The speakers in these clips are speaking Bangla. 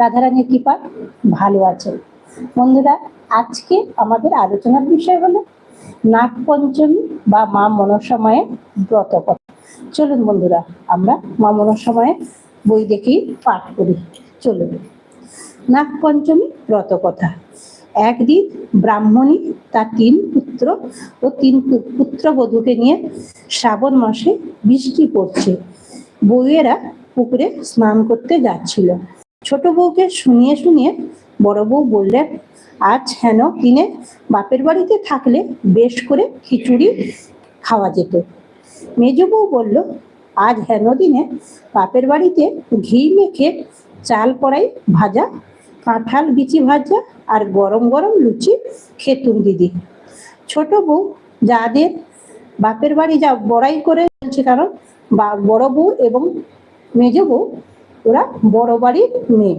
রাধারানীর কৃপা ভালো আছেন বন্ধুরা, আজকে আমাদের আলোচনার বিষয় হলো নাগ পঞ্চমী বা মা মনসাময়ের ব্রত কথা চলুন বন্ধুরা, আমরা মা মনসাময়ের বই দেখেই পাঠ করি। চলুন। নাগ পঞ্চমী ব্রত কথা। একদিন ব্রাহ্মণী তার তিন পুত্র ও তিন পুত্রবধূকে নিয়ে শ্রাবণ মাসে বৃষ্টি পড়ছে। বউয়েরা পুকুরে স্নান করতে যাচ্ছিল। ছোট বউকে শুনিয়ে শুনিয়ে বড় বউ বললেন আজ হেন দিনে বাপের বাড়িতে থাকলে বেশ করে খিচুড়ি খাওয়া যেত। মেজ বউ বলল, আজ হেন দিনে বাপের বাড়িতে ঘি মেখে চাল কড়াই ভাজা, কাঁঠাল বিচি ভাজা আর গরম গরম লুচি খেতুন দিদি। ছোট বউ, যাদের বাপের বাড়ি যা বড়াই করে বলছে কারণ বড় বউ এবং মেজ বউ ওরা বড় বাড়ির মেয়ে।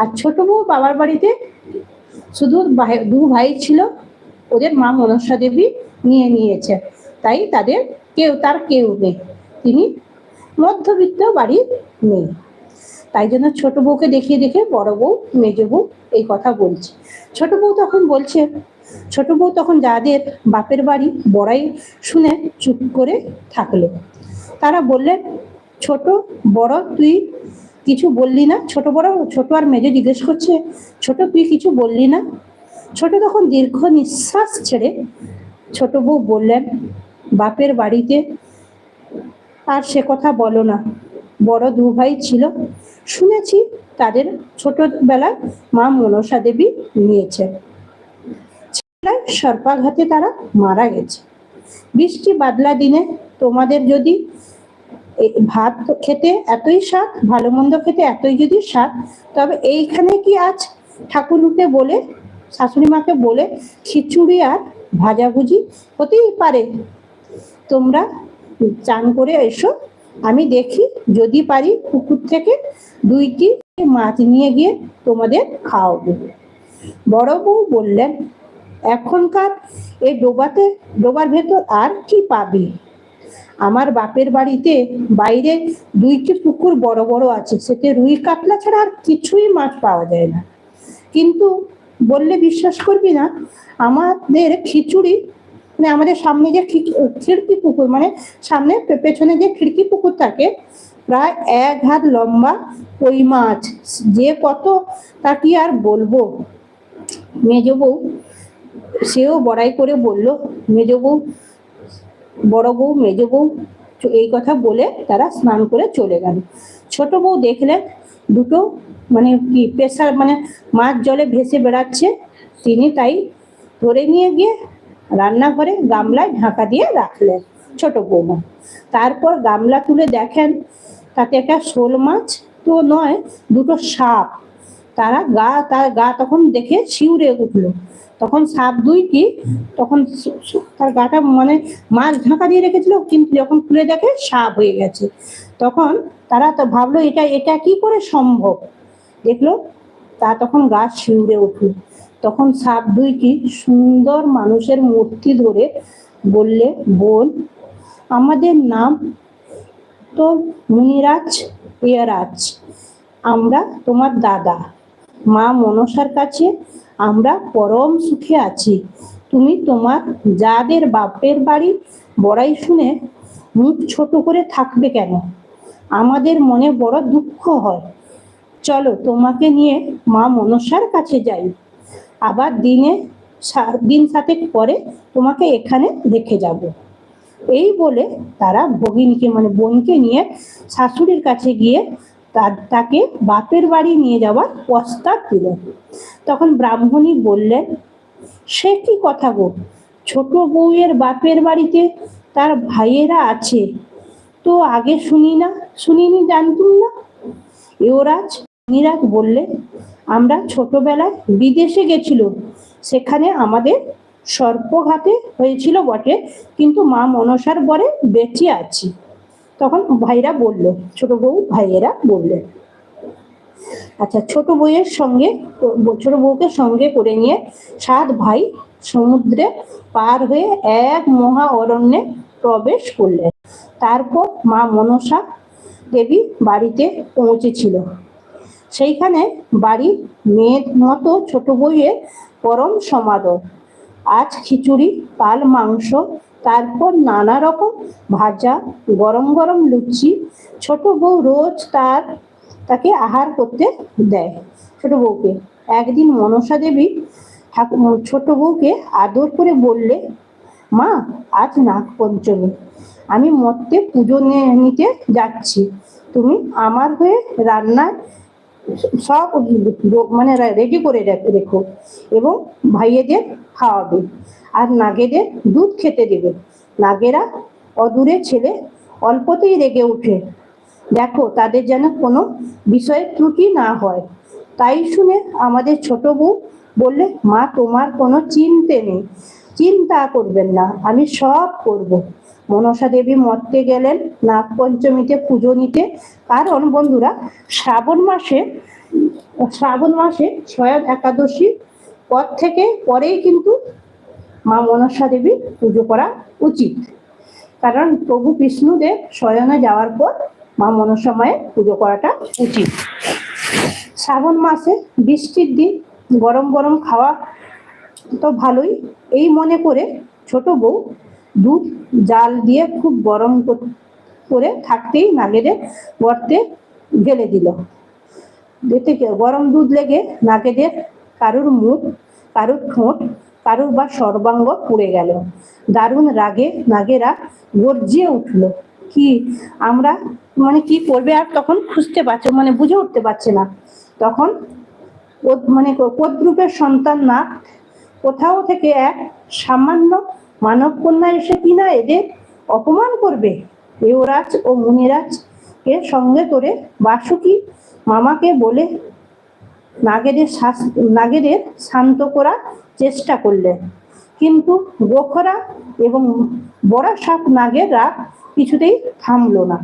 আর ছোট বউ বাবার বাড়িতে শুধু দু ভাই ছিল, ওদের মা মনসা দেবী নিয়ে নিয়েছে। তাই তাদের কেউ, তার কেউ নেই। তিনি মধ্যবিত্ত বাড়ির মেয়ে। তাই জন্য ছোট বউকে দেখিয়ে দেখে বড় বউ, মেজ বউ এই কথা বলছে। ছোট বউ তখন বলছে, ছোট বউ তখন যাদের বাপের বাড়ি বড়াই শুনে চুপ করে থাকল, তারা বললেন, ছোট, বড়, তুই কিছু বললি না? ছোট বড়, ছোট আর মেজে জিজ্ঞেস করছে, ছোট তুই কিছু বললি না? ছোট তখন দীর্ঘ নিঃশ্বাস ছেড়ে ছোট বউ বললেন, বাপের বাড়িতে আর সে কথা বলো না। বড় দু ভাই ছিল। শুনেছি তাদের ছোটবেলায় মা মনসা দেবী নিয়েছে। সর্পাঘাতে তারা মারা গেছে। বৃষ্টি বাদলা দিনে তোমাদের যদি ভাত খেতে এতই স্বাদ, ভালো মন্দ খেতে এতই যদি স্বাদ, তবে এইখানে কি আজ ঠাকুরকে বলে, শাশুড়ি মাকে বলে খিচুড়ি আর ভাজাভুজি হতেই পারে? তোমরা চান করে এসো, আমি দেখি যদি পারি পুকুর থেকে দুইটি মাছ নিয়ে গিয়ে তোমাদের খাওয়াবো। বড় বউ বললেন, এখনকার এই ডোবাতে, ডোবার ভেতর আর কি পাবি? আমার বাপের বাড়িতে বাইরে দুইটি পুকুর বড় বড় আছে, সেতে রুই কাতলা ছাড়া আর কিছুই মাছ পাওয়া যায় না। কিন্তু বললে বিশ্বাস করবি না, আমাদের খিচুড়ি মানে আমাদের সামনে যে খিড়কি পুকুর মানে সামনে পেছনে যে খিড়কি পুকুর থাকে, প্রায় এক হাত লম্বা ওই মাছ। যে কত, তা কি আর বলব? মেজ বউ সেও বড়াই করে বলল মেজ বউ বড় বউ, মেজ বউ এই কথা বলে তারা স্নান করে চলে গেল। ছোট বউ দেখলেন দুটো মানে কি প্রেসার মানে মাছ জলে ভেসে বেড়াচ্ছে, তিনি তাই ধরে নিয়ে গিয়ে রান্নাঘরে গামলায় ঢাকা দিয়ে রাখলেন ছোট বৌমা তারপর গামলা তুলে দেখেন তাতে একটা শোল মাছ, তো নয়, দুটো সাপ। তারা গা, তার গা তখন দেখে শিউরে উঠল। তখন সাপ দুই কি, তখন তার গাটা মানে মাছ ঢাকা দিয়ে রেখেছিল, কিন্তু যখন খুলে দেখে সাপ হয়ে গেছে। তখন তারা তো ভাবলো, এটা এটা কি করে সম্ভব? দেখল, তা তখন গাছ শিউরে উঠল। তখন সাপ দুই দুইটি সুন্দর মানুষের মূর্তি ধরে বললে, বোন, আমাদের নাম তো মুনিরাজ প্রিয়রাজ আমরা তোমার দাদা। মা মনসার কাছে, আমরা পরম সুখে আছি। তুমি তোমার যাদের বাপের বাড়ি বড়াই শুনে মুখ ছোট করে থাকবে কেন? আমাদের মনে বড় দুঃখ হয়। চলো তোমাকে নিয়ে মা মনসার কাছে যাই। আবার দিনে দিন সাতেক পরে তোমাকে এখানে রেখে যাব। এই বলে তারা ভগিনীকে মানে বোনকে নিয়ে শাশুড়ির কাছে গিয়ে তাকে বাপের বাড়ি নিয়ে যাওয়ার প্রস্তাব দিল। তখন ব্রাহ্মণী বললেন, সে কি কথা গো? ছোট বউয়ের বাপের বাড়িতে তার ভাইয়েরা আছে। তো আগে শুনি না, শুনিনি জানতুম না? ইউরাজ, নিরাজ বললে, আমরা ছোটবেলায় বিদেশে গেছিল। সেখানে আমাদের সর্পঘাতে হয়েছিল বটে, কিন্তু মা মনসার বরে বেঁচে আছি। তখন ভাইরা বলল, ছোট বউ ভাইয়েরা বললেন আচ্ছা ছোট বউয়ের সঙ্গে, ছোট বউকে সঙ্গে করে নিয়ে সাত ভাই সমুদ্রে পার হয়ে এক মহা অরণ্যে প্রবেশ করলেন। তারপর মা মনসা দেবী বাড়িতে পৌঁছেছিল। সেইখানে বাড়ির মেয়ের মতো ছোট বইয়ের পরম সমাদর। আজ খিচুড়ি কাল মাংস তারপর নানা রকম ভাজা, গরম গরম লুচি। ছোট বউ রোজ তার, তাকে আহার করতে দেয় ছোট বউকে। একদিন মনসা দেবী ছোট বউকে আদর করে বললে, মা, আজ নাগ পঞ্চমী আমি মর্তে পুজো নিতে যাচ্ছি। তুমি আমার হয়ে রান্নায় সব মানে রেডি করে রেখো। এবং ভাইয়েদের খাওয়াবে। আর নাগেদের দুধ খেতে দেবে। নাগেরা অদূরে ছেলে অল্পতেই রেগে ওঠে দেখো, তাদের যেন কোনো বিষয়ে ত্রুটি না হয়। তাই শুনে আমাদের ছোট বউ বললে, মা, তোমার কোনো চিন্তে নেই। চিন্তা করবেন না। আমি সব করব। মনসা দেবী মরতে গেলেন, নাগ পঞ্চমীতে পুজো নিতে। কারণ বন্ধুরা, শ্রাবণ মাসে শ্রাবণ মাসে স্বয়ং একাদশী, পর থেকে পরেই কিন্তু মা মনসা দেবীর পুজো করা উচিত। কারণ প্রভু বিষ্ণুদেব স্বয়নে যাওয়ার পর মা মনসা মায়ের পুজো করাটা উচিত। শ্রাবণ মাসে বৃষ্টির দিন, গরম গরম খাওয়া তো ভালোই। এই মনে করে ছোট বউ দুধ জাল দিয়ে খুব গরম কর- থাকতেই নাগেদের গর্তে গেলে দিল। এতে গরম দুধ লেগে নাগেদের কারুর মুখ, কারুর ঠোঁট, কারুর বা সর্বাঙ্গ পুড়ে গেল। দারুণ রাগে নাগেরা গর্জিয়ে উঠল, কি আমরা মানে কি করবে আর তখন খুঁজতে পারছে মানে বুঝে উঠতে পারছে না। তখন মানে কোদ্রূপের সন্তান না, কোথাও থেকে এক সামান্য মানব কন্যা এসে কিনা এদের অপমান করবে? দেবরাজ ও মুনিরাজ কে সঙ্গে করে বাসুকি মামাকে বলে নাগেদের শাস- নাগেদের শান্ত করার চেষ্টা করলেন। কিন্তু গোখরা এবং বড়া সাপ নাগের রাগ কিছুতেই থামলো না।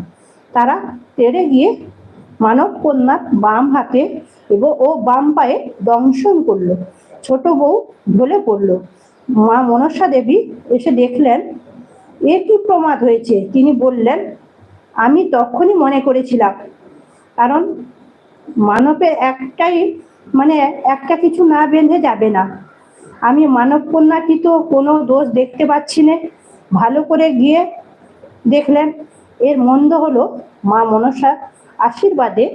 তারা তেড়ে গিয়ে মানব কন্যার বাম হাতে এবং ও বাম পায়ে দংশন করল। ছোট বউ ঢলে পড়ল। মা মনসা দেবী এসে দেখলেন এ কি প্রমাদ হয়েছে? তিনি বললেন, আমি তখনই মনে করেছিলাম, কারণ মানবে একটাই মানে একটা কিছু না বেঁধে যাবে না। আমি মানব কন্যা কি তো কোনো দোষ দেখতে পাচ্ছি না। ভালো করে গিয়ে দেখলেন, এর মন্দ হলো মা মনসার আশীর্বাদে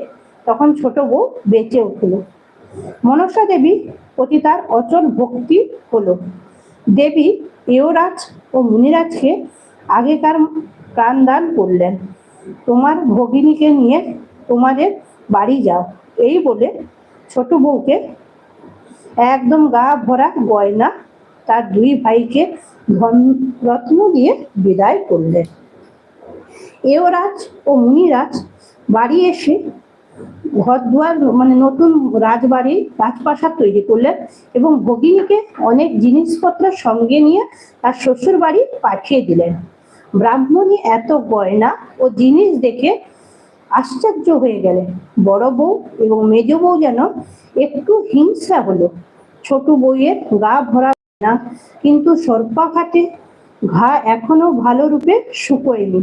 তখন ছোট বউ বেঁচে উঠল। মনসা দেবী প্রতি তার অচল ভক্তি হলো। দেবী ইয়রাজ ও মুনিরাজকে আগেকার প্রাণ দান করলেন। তোমার ভগিনীকে নিয়ে তোমাদের বাড়ি যাও। এই বলে ছোট বউকে একদম গা ভরা গয়না তার দুই ভাইকে ধন রত্ন দিয়ে বিদায় করলেন। এওরাজ ও মুনিরাজ বাড়ি এসে ঘর দুয়ার মানে নতুন রাজবাড়ি রাজপ্রাসাদ তৈরি করলেন এবং ভগিনীকে অনেক জিনিসপত্র সঙ্গে নিয়ে তার শ্বশুর বাড়ি পাঠিয়ে দিলেন। ব্রাহ্মণী এত গয়না ও জিনিস দেখে আশ্চর্য হয়ে গেলেন। বড় বউ এবং মেজ বউ যেন একটু হিংসা হলো। ছোট বউয়ের গা ভরা না কিন্তু সর্পাঘাতে ঘা এখনও ভালো রূপে শুকোয়নি।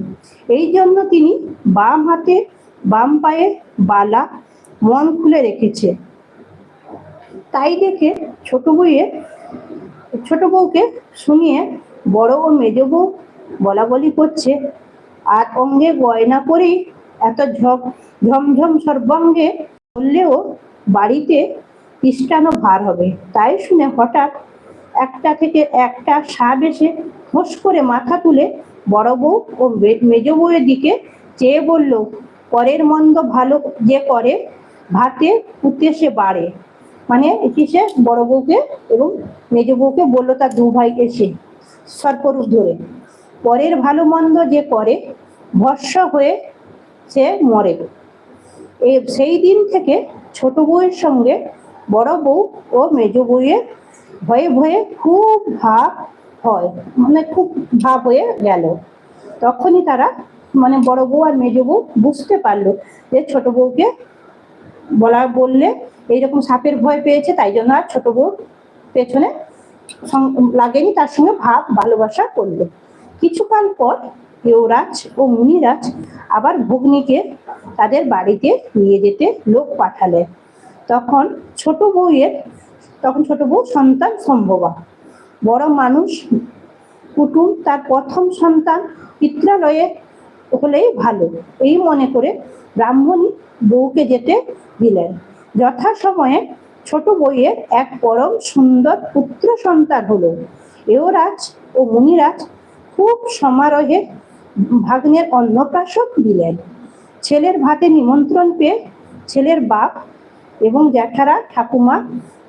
এই জন্য তিনি বাম হাতে বাম পায়ে বালা মন খুলে রেখেছে। তাই দেখে ছোট বউয়ের ছোট বউকে শুনিয়ে বড় ও মেজ বউ বলা বলি করছে। আর অঙ্গে গয়না করেই এত ঝক ঝমঝম সর্বাঙ্গে বললেও বাড়িতে কৃষ্টানো ভার হবে। তাই শুনে হঠাৎ একটা থেকে একটা সাপ এসে ফোঁস করে মাথা তুলে বড় বউ ও মেজ বউয়ের দিকে চেয়ে বলল পরের মন্দ ভালো যে করে, ভাতে পুঁতে সে বাড়ে। মানে এটি সে বড় বউকে এবং মেজ বউকে বলল তার দু ভাই এসে সর্পরূপ ধরে। পরের ভালো মন্দ যে করে, ভস্য হয়ে সে মরে। এ সেই দিন থেকে ছোট বউয়ের সঙ্গে বড় বউ ও মেজ বউয়ের ভয়ে ভয়ে খুব ভাব হয়। মানে খুব ভাব হয়ে গেল। তখনই তারা মানে বড় বউ আর মেজ বউ বুঝতে পারল যে ছোট বউকে বলা বললে এইরকম সাপের ভয় পেয়েছে, তাই জন্য আর ছোট বউ পেছনে লাগেনি, তার সঙ্গে ভাব, ভালোবাসা করল। কিছুকাল পর ইয়রাজ ও মুনিরাজ আবার ভগ্নিকে তাদের বাড়িতে নিয়ে যেতে লোক পাঠালেন তখন ছোট বউয়ের তখন ছোট বউ সন্তান সম্ভবা। বড় মানুষ কুটুম, তার প্রথম সন্তান পিত্রালয়ে হলেই ভালো। এই মনে করে ব্রাহ্মণী বউকে যেতে দিলেন। যথাসময়ে ছোট বইয়ের এক পরম সুন্দর পুত্র সন্তান হলো। এওরাজ ও মুনিরাজ খুব সমারোহে ভাগ্নের অন্নপ্রাশন দিলেন। ছেলের ভাতে নিমন্ত্রণ পেয়ে ছেলের বাপ এবং জ্যাঠারা, ঠাকুমা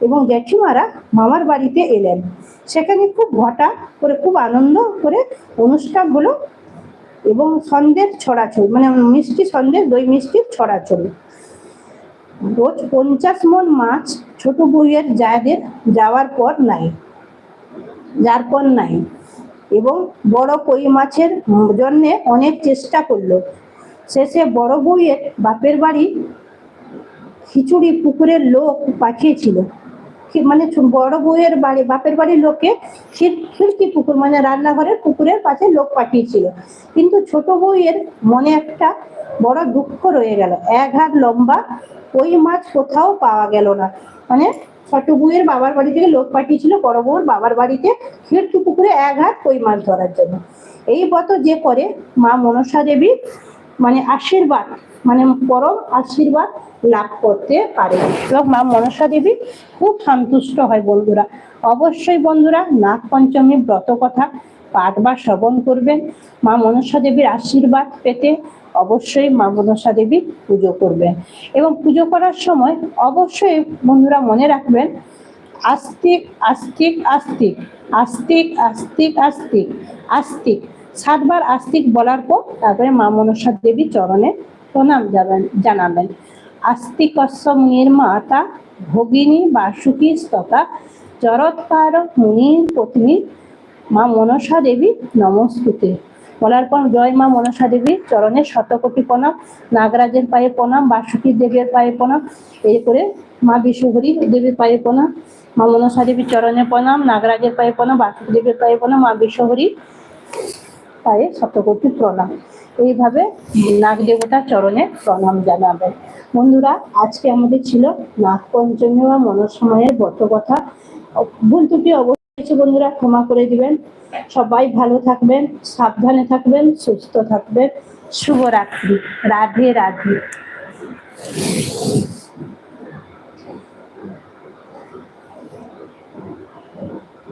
এবং জ্যাঠিমারা মামার বাড়িতে এলেন। সেখানে খুব ঘটা করে, খুব আনন্দ করে অনুষ্ঠান হলো। এবং সন্দেশ ছড়াছড়ি মানে মিষ্টি সন্দেশ দই মিষ্টির ছড়াছড়ি। রোজ পঞ্চাশ মন মাছ ছোট বউয়ের জায়দের যাওয়ার পর নাই, যার পর নাই। এবং বড় কই মাছের জন্যে অনেক চেষ্টা করল। শেষে বড় বউয়ের বাপের বাড়ি খিচুড়ি পুকুরের লোক পাঠিয়েছিল। মানে বড় বউয়ের বাড়ি, বাপের বাড়ির লোকে খিড়কি পুকুর মানে রান্নাঘরের পুকুরের পাশে লোক পাঠিয়েছিল। কিন্তু ছোট বউয়ের মনে একটা বড় দুঃখ রয়ে গেল। এক হাত লম্বা, ওই মাছ কোথাও পাওয়া গেল না। মানে ছোট বউয়ের বাবার বাড়ি থেকে লোক পাঠিয়েছিল, বড় বউর বাবার বাড়িতে খিড়কি পুকুরে এক হাত কই মাছ ধরার জন্য। এই মত যে করে মা মনসা দেবী মানে আশীর্বাদ। মানে পরম আশীর্বাদ লাভ করতে পারে। এবং মা মনসা দেবী খুব সন্তুষ্ট হয় বন্ধুরা। অবশ্যই বন্ধুরা নাগ পঞ্চমী ব্রত কথা পাঠ বা শ্রবণ করবেন। মা মনসা দেবীর আশীর্বাদ পেতে অবশ্যই মা মনসা দেবী পুজো করবেন। এবং পুজো করার সময় অবশ্যই বন্ধুরা মনে রাখবেন, আস্তিক আস্তিক আস্তিক আস্তিক আস্তিক আস্তিক আস্তিক। সাতবার আস্তিক বলার পর তারপরে মা মনসা দেবী চরণে প্রণাম জানাবেন। আস্তিকস্য মুনির মাতা ভগিনী বাসুকী স্তকা চরৎকার মুনির পত্নী মা মনসা দেবী নমস্তুতে। বলার পর জয় মা মনসা দেবী, চরণে শতকোটি প্রণাম, নাগরাজের পায়ে প্রণাম, বাসুকী দেবীর পায়ে প্রণাম, এই করে মা বিশ্বহরী দেবীর পায়ে প্রণাম, মা মনসা দেবীর চরণে প্রণাম, নাগরাজের পায়ে প্রণাম, বাসুকী দেবীর পায়ে প্রণাম, মা বিশ্বহরী পায়ে শতকোটি প্রণাম। এইভাবে নাগ দেবতা চরণে প্রণাম জানাবেন। বন্ধুরা, আজকে আমাদের ছিল নাগ পঞ্চমী বা মনসময়ের কথা ভুল ত্রুটি অবশ্যই বন্ধুরা, ক্ষমা করে দিবেন। সবাই ভালো থাকবেন, সাবধানে থাকবেন, সুস্থ থাকবেন। শুভরাত্রি। রাধে রাধে।